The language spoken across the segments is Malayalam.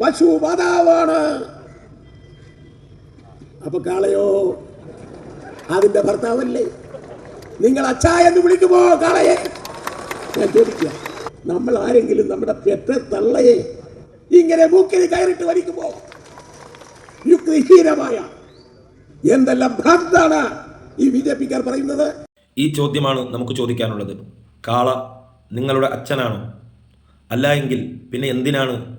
പശു മാതാവാണ് അപ്പൊ കാളയോ അതിന്റെ ഭർത്താവല്ലേ? നിങ്ങൾ അച്ഛ എന്ന് വിളിക്കുമോ കാളയെ? ഞാൻ ചോദിക്കുക. നമ്മൾ ആരെങ്കിലും നമ്മുടെ പെറ്റ തള്ളയെ ഇങ്ങനെ മൂക്കിന് കയറിട്ട് വലിക്കുമോ? യുക്തിഹീനമായ എന്തെല്ലാം ഭ്രാന്താണ് ഈ ബി ജെ പിക്കാർ പറയുന്നത്? ഈ ചോദ്യമാണ് നമുക്ക് ചോദിക്കാനുള്ളത്. കാള നിങ്ങളുടെ അച്ഛനാണോ? അല്ല എങ്കിൽ പിന്നെ എന്തിനാണ്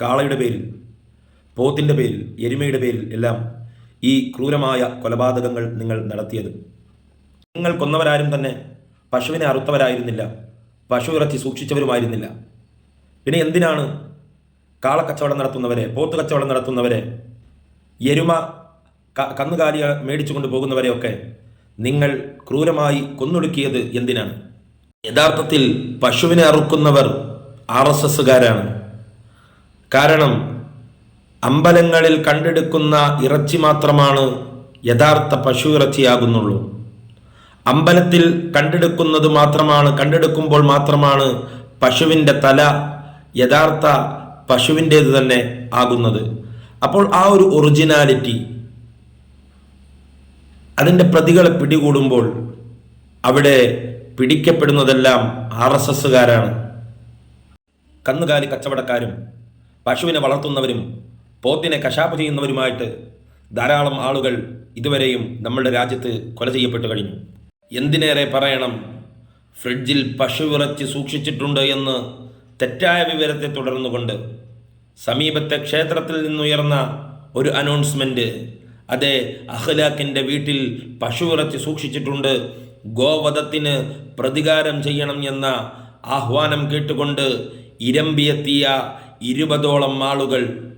കാളയുടെ പേരിൽ പോത്തിന്റെ പേരിൽ എരുമയുടെ പേരിൽ എല്ലാം ഈ ക്രൂരമായ കൊലപാതകങ്ങൾ നിങ്ങൾ നടത്തിയത്. നിങ്ങൾ കൊന്നവരാരും തന്നെ പശുവിനെ അറുത്തവരായിരുന്നില്ല പശു ഇറച്ചി സൂക്ഷിച്ചവരുമായിരുന്നില്ല. പിന്നെ എന്തിനാണ് കാളക്കച്ചവടം നടത്തുന്നവരെ പോത്ത് കച്ചവടം നടത്തുന്നവരെ എരുമ കന്നുകാലിയ മേടിച്ചുകൊണ്ട് പോകുന്നവരെയൊക്കെ നിങ്ങൾ ക്രൂരമായി കൊന്നൊടുക്കിയത് എന്തിനാണ്? യഥാർത്ഥത്തിൽ പശുവിനെ അറുക്കുന്നവർ ആർ എസ് എസ്സുകാരാണ്. കാരണം അമ്പലങ്ങളിൽ കണ്ടെടുക്കുന്ന ഇറച്ചി മാത്രമാണ് യഥാർത്ഥ പശു ഇറച്ചിയാകുന്നുള്ളൂ. അമ്പലത്തിൽ കണ്ടെടുക്കുന്നത് മാത്രമാണ് കണ്ടെടുക്കുമ്പോൾ മാത്രമാണ് പശുവിന്റെ തല യഥാർത്ഥ പശുവിന്റേത് തന്നെ ആകുന്നത്. അപ്പോൾ ആ ഒരു ഒറിജിനാലിറ്റി അതിന്റെ പ്രതികളെ പിടികൂടുമ്പോൾ അവിടെ പിടിക്കപ്പെടുന്നതെല്ലാം ആർ എസ് എസ്സുകാരാണ്. കന്നുകാലി കച്ചവടക്കാരും പശുവിനെ വളർത്തുന്നവരും പോത്തിനെ കശാപ്പ് ചെയ്യുന്നവരുമായിട്ട് ധാരാളം ആളുകൾ ഇതുവരെയും നമ്മളുടെ രാജ്യത്ത് കൊല ചെയ്യപ്പെട്ടു കഴിഞ്ഞു. എന്തിനേറെ പറയണം? ഫ്രിഡ്ജിൽ പശു ഇറച്ചി സൂക്ഷിച്ചിട്ടുണ്ട് എന്ന് തെറ്റായ വിവരത്തെ തുടർന്നുകൊണ്ട് സമീപത്തെ ക്ഷേത്രത്തിൽ നിന്നുയർന്ന ഒരു അനൗൺസ്മെന്റ് അതെ അഹ്ലാഖിന്റെ വീട്ടിൽ പശു ഇറച്ചി സൂക്ഷിച്ചിട്ടുണ്ട് ഗോവധത്തിന് പ്രതികാരം ചെയ്യണം എന്ന ആഹ്വാനം കേട്ടുകൊണ്ട് ഇരമ്പിയെത്തിയ ഇരുപതോളം ആളുകൾ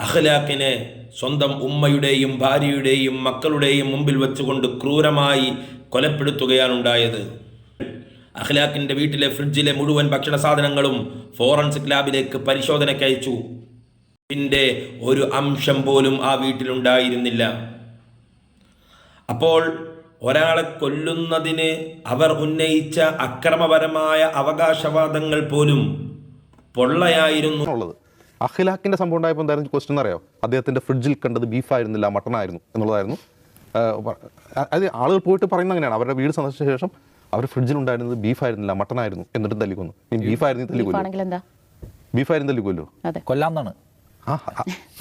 അഖ്ലാഖിനെ സ്വന്തം ഉമ്മയുടെയും ഭാര്യയുടെയും മക്കളുടെയും മുമ്പിൽ വെച്ചുകൊണ്ട് ക്രൂരമായി കൊലപ്പെടുത്തുകയാണ് ഉണ്ടായത് അഖ്ലാഖിന്റെ വീട്ടിലെ ഫ്രിഡ്ജിലെ മുഴുവൻ ഭക്ഷണ സാധനങ്ങളും ഫോറൻസിക് ലാബിലേക്ക് പരിശോധനയ്ക്ക് അയച്ചു. പിന്നെ ഒരു അംശം പോലും ആ വീട്ടിലുണ്ടായിരുന്നില്ല. അപ്പോൾ ഒരാളെ കൊല്ലുന്നതിന് അവർ ഉന്നയിച്ച അക്രമപരമായ അവകാശവാദങ്ങൾ പോലും പൊള്ളയായിരുന്നു. ഉള്ളത് അഖിലാഖിന്റെ സംഭവം ഉണ്ടായപ്പോൾ എന്തായിരുന്നു ക്വസ്റ്റ്യൻ അറിയോ അദ്ദേഹത്തിന്റെ ഫ്രിഡ്ജിൽ കണ്ടത് ബീഫ് ആയിരുന്നില്ല മട്ടൺ ആയിരുന്നു എന്നുള്ളതായിരുന്നു. അത് ആളുകൾ പോയിട്ട് പറയുന്നത് അങ്ങനെയാണ്. അവരുടെ വീട് സന്ദർശിച്ച ശേഷം അവർ ഫ്രിഡ്ജിൽ ഉണ്ടായിരുന്നത് ബീഫ് ആയിരുന്നില്ല മട്ടൺ ആയിരുന്നു എന്നിട്ടും തല്ലിക്കൊന്നു. ഇനി ബീഫ് ആയിരുന്നു തല്ലിക്കൊല്ലു ആണെങ്കിൽ എന്താ? ബീഫ് ആയിരുന്നു തല്ലിക്കൊല്ലു അതെ. കൊല്ലാമെന്നാണ് ആ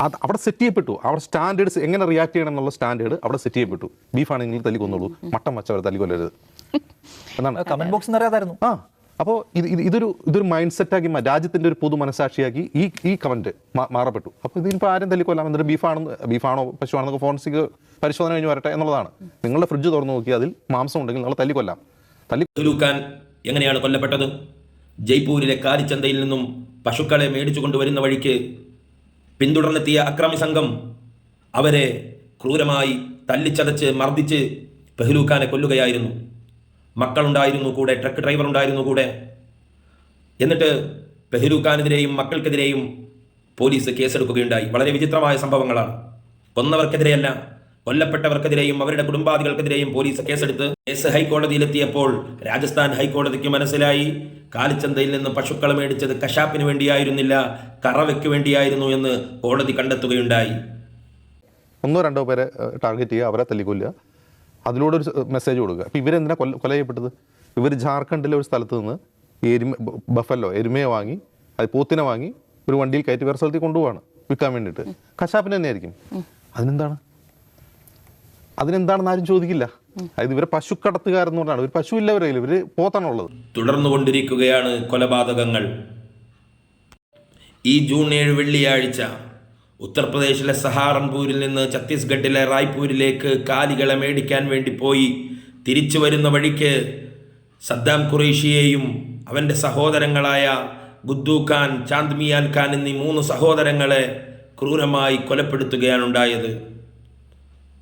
അത് അവിടെ സെറ്റ് ചെയ്യപ്പെട്ടു. അവിടെ സ്റ്റാൻഡേർഡ്സ് എങ്ങനെ റിയാക്ട് ചെയ്യണം എന്നുള്ള സ്റ്റാൻഡേർഡ് അവിടെ സെറ്റ് ചെയ്യപ്പെട്ടു. ബീഫ് ആണെങ്കിൽ തല്ലിക്കൊന്നുള്ളൂ. മട്ടൻ വച്ചവർ തല്ലിക്കൊല്ലരുത്. എന്നാണ്? കമന്റ് ബോക്സ് നിറയാതായിരുന്നു ആ. അപ്പോൾ ഇത് ഇത് ഇതൊരു ഇതൊരു മൈൻഡ് സെറ്റാക്കി രാജ്യത്തിന്റെ ഒരു പൊതു മനസാക്ഷിയാക്കി ഈ ഈ കമന്റ് മാറപ്പെട്ടു. അപ്പോൾ ഇതിനിപ്പോൾ ആരും തല്ലിക്കൊല്ലാം എന്നിട്ട് ബീഫാണെന്ന് ബീഫാണോ പശുവാണെന്നൊക്കെ ഫോറൻസിക് പരിശോധന കഴിഞ്ഞ് വരട്ടെ എന്നുള്ളതാണ്. നിങ്ങളുടെ ഫ്രിഡ്ജ് തുറന്നു നോക്കി അതിൽ മാംസം ഉണ്ടെങ്കിൽ നിങ്ങൾ തല്ലിക്കൊല്ലാം. തല്ലി ഖാൻ എങ്ങനെയാണ് കൊല്ലപ്പെട്ടത്? ജയ്പൂരിലെ കാലിച്ചന്തയിൽ നിന്നും പശുക്കളെ മേടിച്ചു കൊണ്ടുവരുന്ന വഴിക്ക് പിന്തുടർന്നെത്തിയ അക്രമി സംഘം അവരെ ക്രൂരമായി തല്ലിച്ചതച്ച് മർദ്ദിച്ച് പെഹ്ലൂഖാനെ കൊല്ലുകയായിരുന്നു. മക്കളുണ്ടായിരുന്നു കൂടെ ട്രക്ക് ഡ്രൈവർ ഉണ്ടായിരുന്നു കൂടെ. എന്നിട്ട് പെഹ്ലൂഖാനെതിരെയും മക്കൾക്കെതിരെയും പോലീസ് കേസെടുക്കുകയുണ്ടായി. വളരെ വിചിത്രമായ സംഭവങ്ങളാണ്. കൊന്നവർക്കെതിരെയല്ല കൊല്ലപ്പെട്ടവർക്കെതിരെയും അവരുടെ കുടുംബാദികൾക്കെതിരെയും പോലീസ് കേസെടുത്ത് കേസ് ഹൈക്കോടതിയിലെത്തിയപ്പോൾ രാജസ്ഥാൻ ഹൈക്കോടതിക്ക് മനസ്സിലായി. കാലിച്ചന്തയിൽ നിന്ന് പശുക്കൾ മേടിച്ചത് കശാപ്പിന് വേണ്ടിയായിരുന്നില്ല കറവയ്ക്ക് വേണ്ടിയായിരുന്നു എന്ന് കോടതി കണ്ടെത്തുകയുണ്ടായി. ഒന്നോ രണ്ടോ പേരെ ടാർഗറ്റ് ചെയ്യുക അവരെ തല്ലിക്കൊല്ലുക. അതിലൂടെ ഒരു മെസ്സേജ് കൊടുക്കുക. അപ്പോൾ ഇവരെന്തിനാ കൊല്ല കൊല ചെയ്യപ്പെട്ടത്? ഇവർ ജാർഖണ്ഡിലെ ഒരു സ്ഥലത്ത് നിന്ന് എരുമ ബഫല്ലോ എരുമയെ വാങ്ങി അത് പോത്തിനെ വാങ്ങി ഒരു വണ്ടിയിൽ കയറ്റി വേറെ സ്ഥലത്തേക്ക് കൊണ്ടുപോവാണ് വിൽക്കാൻ വേണ്ടിയിട്ട്. കശാപ്പിന് തന്നെയായിരിക്കും. അതിനെന്താണ്? അതിനെന്താണെന്ന് ആരും ചോദിക്കില്ല. അതായത് ഇവരെ പശുക്കടത്തുകാരെന്ന് പറഞ്ഞാണ്. ഒരു പശു ഇല്ല കയ്യിൽ ഇവർ പോത്താണുള്ളത്. തുടർന്നുകൊണ്ടിരിക്കുകയാണ് കൊലപാതകങ്ങൾ. ഈ ജൂൺ ഏഴ് വെള്ളിയാഴ്ച ഉത്തർപ്രദേശിലെ സഹാറൻപൂരിൽ നിന്ന് ഛത്തീസ്ഗഡിലെ റായ്പൂരിലേക്ക് കാലികളെ മേടിക്കാൻ വേണ്ടി പോയി. തിരിച്ചു വരുന്ന വഴിക്ക് സദ്ദാം ഖുറേഷിയെയും അവന്റെ സഹോദരങ്ങളായ ഗുദ്ദു ഖാൻ ചാന്ദ്മിയാൻ ഖാൻ എന്നീ മൂന്ന് സഹോദരങ്ങളെ ക്രൂരമായി കൊലപ്പെടുത്തുകയാണ് ഉണ്ടായത്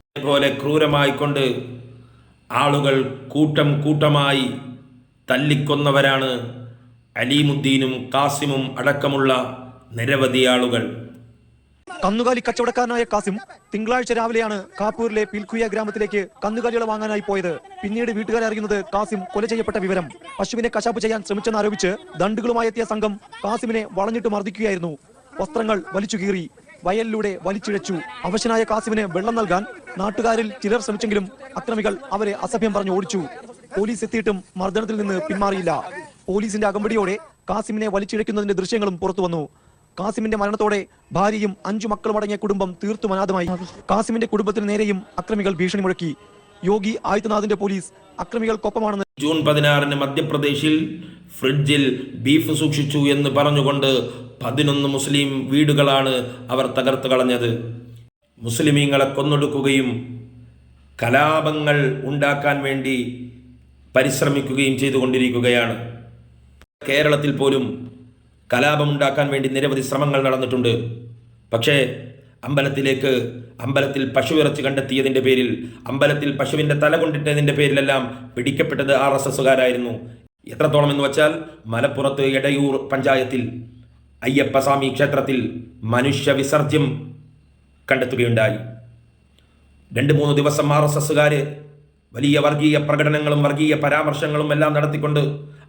അതേപോലെ ക്രൂരമായി കൊണ്ട് ആളുകൾ കൂട്ടം കൂട്ടമായി തല്ലിക്കൊന്നവരാണ് അലീമുദ്ദീനും കാസിമും അടക്കമുള്ള നിരവധി ആളുകൾ. കന്നുകാലി കച്ചവടക്കാരനായ കാസിം തിങ്കളാഴ്ച രാവിലെയാണ് കാപ്പൂരിലെ പിൽക്കുയ ഗ്രാമത്തിലേക്ക് കന്നുകാലികളെ വാങ്ങാനായി പോയത്. പിന്നീട് വീട്ടുകാരെ അറിയുന്നത് കാസിം കൊല ചെയ്യപ്പെട്ട വിവരം. പശുവിനെ കശാപ്പ് ചെയ്യാൻ ശ്രമിച്ചെന്ന് ആരോപിച്ച് ദണ്ടുകളുമായി എത്തിയ സംഘം കാസിമിനെ വളഞ്ഞിട്ട് മർദ്ദിക്കുകയായിരുന്നു. വസ്ത്രങ്ങൾ വലിച്ചു കീറി വയലിലൂടെ വലിച്ചിഴച്ചു. അവശനായ കാസിമിന് വെള്ളം നൽകാൻ നാട്ടുകാരിൽ ചിലർ ശ്രമിച്ചെങ്കിലും അക്രമികൾ അവരെ അസഭ്യം പറഞ്ഞു ഓടിച്ചു. പോലീസ് എത്തിയിട്ടും മർദ്ദനത്തിൽ നിന്ന് പിന്മാറിയില്ല. പോലീസിന്റെ അകമ്പടിയോടെ കാസിമിനെ വലിച്ചിഴക്കുന്നതിന്റെ ദൃശ്യങ്ങളും പുറത്തു വന്നു കാസിമിന്റെ മരണത്തോടെ ഭാര്യയും അഞ്ചു മക്കളും അടങ്ങിയ കുടുംബം തീർത്തും അനാഥമായി. കാസിമിന്റെ കുടുംബത്തിന് നേരെയും അക്രമികൾ ഭീഷണി മുഴക്കി. യോഗി ആദിത്യനാഥിന്റെ പോലീസ് അക്രമികൾക്കൊപ്പമാണെന്ന് ജൂൺ പതിനാറിന് മധ്യപ്രദേശിൽ ഫ്രിഡ്ജിൽ ബീഫ് സൂക്ഷിച്ചു എന്ന് പറഞ്ഞുകൊണ്ട് പതിനൊന്ന് മുസ്ലിം വീടുകളാണ് അവർ തകർത്ത് കളഞ്ഞത്. മുസ്ലിമീങ്ങളെ കൊന്നൊടുക്കുകയും കലാപങ്ങൾ ഉണ്ടാക്കാൻ വേണ്ടി പരിശ്രമിക്കുകയും ചെയ്തുകൊണ്ടിരിക്കുകയാണ്. കേരളത്തിൽ പോലും കലാപമുണ്ടാക്കാൻ വേണ്ടി നിരവധി ശ്രമങ്ങൾ നടന്നിട്ടുണ്ട്. പക്ഷേ അമ്പലത്തിലേക്ക് അമ്പലത്തിൽ പശുവിറച്ചി കണ്ടെത്തിയതിന്റെ പേരിൽ അമ്പലത്തിൽ പശുവിന്റെ തല കൊണ്ടിട്ടതിന്റെ പേരിലെല്ലാം പിടിക്കപ്പെട്ടത് ആർ എസ് എസുകാരായിരുന്നു എത്രത്തോളം എന്ന് വെച്ചാൽ മലപ്പുറത്ത് എടയൂർ പഞ്ചായത്തിൽ അയ്യപ്പസ്വാമി ക്ഷേത്രത്തിൽ മനുഷ്യ വിസർജ്യം കണ്ടെത്തുകയുണ്ടായി. രണ്ട് മൂന്ന് ദിവസം ആർ എസ് എസുകാര് വലിയ വർഗീയ പ്രകടനങ്ങളും വർഗീയ പരാമർശങ്ങളും എല്ലാം നടത്തിക്കൊണ്ട്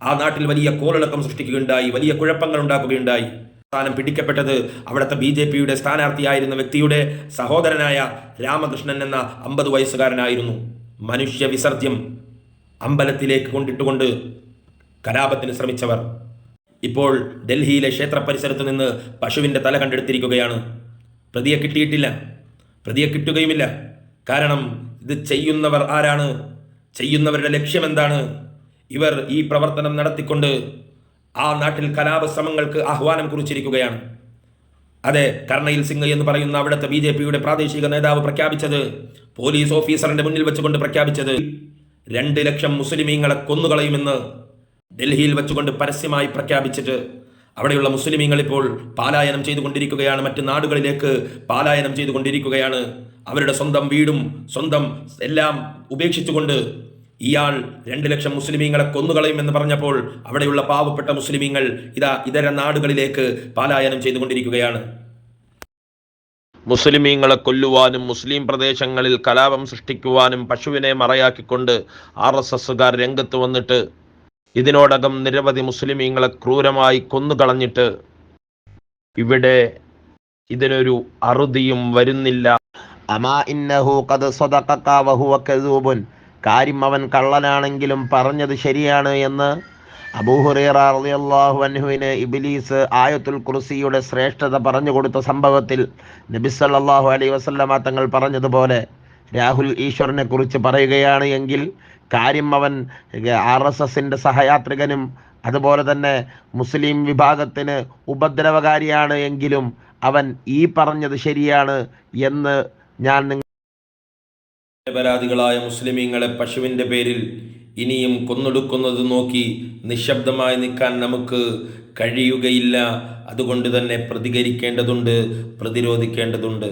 ആ നാട്ടിൽ വലിയ കോളിളക്കം സൃഷ്ടിക്കുകയുണ്ടായി വലിയ കുഴപ്പങ്ങൾ ഉണ്ടാക്കുകയുണ്ടായി. സ്ഥാനം പിടിക്കപ്പെട്ടത് അവിടുത്തെ ബി ജെ പിയുടെ സ്ഥാനാർത്ഥിയായിരുന്ന വ്യക്തിയുടെ സഹോദരനായ രാമകൃഷ്ണൻ എന്ന അമ്പത് വയസ്സുകാരനായിരുന്നു. മനുഷ്യ വിസർജ്യം അമ്പലത്തിലേക്ക് കൊണ്ടിട്ടുകൊണ്ട് കലാപത്തിന് ശ്രമിച്ചവർ. ഇപ്പോൾ ഡൽഹിയിലെ ക്ഷേത്ര പരിസരത്ത് നിന്ന് പശുവിന്റെ തല കണ്ടെടുത്തിരിക്കുകയാണ്. പ്രതിയെ കിട്ടിയിട്ടില്ല. പ്രതിയെ കിട്ടുകയുമില്ല. കാരണം ഇത് ചെയ്യുന്നവർ ആരാണ്? ചെയ്യുന്നവരുടെ ലക്ഷ്യം എന്താണ് ഇവർ ഈ പ്രവർത്തനം നടത്തിക്കൊണ്ട് ആ നാട്ടിൽ കലാപശ്രമങ്ങൾക്ക് ആഹ്വാനം കുറിച്ചിരിക്കുകയാണ്. അതെ കർണയിൽ സിംഗ് എന്ന് പറയുന്ന അവിടുത്തെ ബി ജെ പിയുടെ പ്രാദേശിക നേതാവ് പ്രഖ്യാപിച്ചത് പോലീസ് ഓഫീസറിന്റെ മുന്നിൽ വെച്ചുകൊണ്ട് പ്രഖ്യാപിച്ചത് രണ്ട് ലക്ഷം മുസ്ലിമീങ്ങളെ കൊന്നുകളയുമെന്ന് ഡൽഹിയിൽ വെച്ചുകൊണ്ട് പരസ്യമായി പ്രഖ്യാപിച്ചിട്ട് അവിടെയുള്ള മുസ്ലിമീങ്ങൾ ഇപ്പോൾ പാലായനം ചെയ്തുകൊണ്ടിരിക്കുകയാണ്. മറ്റ് നാടുകളിലേക്ക് പാലായനം ചെയ്തുകൊണ്ടിരിക്കുകയാണ്. അവരുടെ സ്വന്തം വീടും സ്വന്തം എല്ലാം ഉപേക്ഷിച്ചുകൊണ്ട് ഇയാൾ രണ്ട് ലക്ഷം മുസ്ലിമീങ്ങളെ കൊന്നുകളയുമെന്ന് പറഞ്ഞപ്പോൾ അവിടെയുള്ള പാവപ്പെട്ട മുസ്ലിമീങ്ങൾ ഇതാ ഇതര നാടുകളിലേക്ക് പാലായനം ചെയ്തുകൊണ്ടിരിക്കുകയാണ്. മുസ്ലിമീങ്ങളെ കൊല്ലുവാനും മുസ്ലിം പ്രദേശങ്ങളിൽ കലാപം സൃഷ്ടിക്കുവാനും പശുവിനെ മറയാക്കിക്കൊണ്ട് ആർ എസ് എസ്സുകാർ രംഗത്ത് വന്നിട്ട് ഇതിനോടകം നിരവധി മുസ്ലിമീങ്ങളെ ക്രൂരമായി കൊന്നുകളഞ്ഞിട്ട് ഇവിടെ ഇതിനൊരു അറുതിയും വരുന്നില്ല. അമാ ഇന്നഹു വഹുവ കദൂബുൻ. കാര്യം അവൻ കള്ളനാണെങ്കിലും പറഞ്ഞത് ശരിയാണ് എന്ന് അബൂഹുറൈറ ഇബ്ലീസ് ആയത്തുൽ കുർസിയുടെ ശ്രേഷ്ഠത പറഞ്ഞു കൊടുത്ത സംഭവത്തിൽ നബി അലൈ വസല്ലമ തങ്ങൾ പറഞ്ഞതുപോലെ രാഹുൽ ഈശ്വറിനെ കുറിച്ച് പറയുകയാണ് എങ്കിൽ കാര്യം അവൻ ആർ എസ് എസിന്റെ സഹയാത്രികനും അതുപോലെ തന്നെ മുസ്ലിം വിഭാഗത്തിന് ഉപദ്രവകാരിയാണ് എങ്കിലും അവൻ ഈ പറഞ്ഞത് ശരിയാണ് എന്ന് ഞാൻ നിരപരാധികളായ മുസ്ലിമീങ്ങളെ പശുവിന്റെ പേരിൽ ഇനിയും കൊന്നൊടുക്കുന്നത് നോക്കി നിശബ്ദമായി നിൽക്കാൻ നമുക്ക് കഴിയുകയില്ല. അതുകൊണ്ട് തന്നെ പ്രതികരിക്കേണ്ടതുണ്ട് പ്രതിരോധിക്കേണ്ടതുണ്ട്.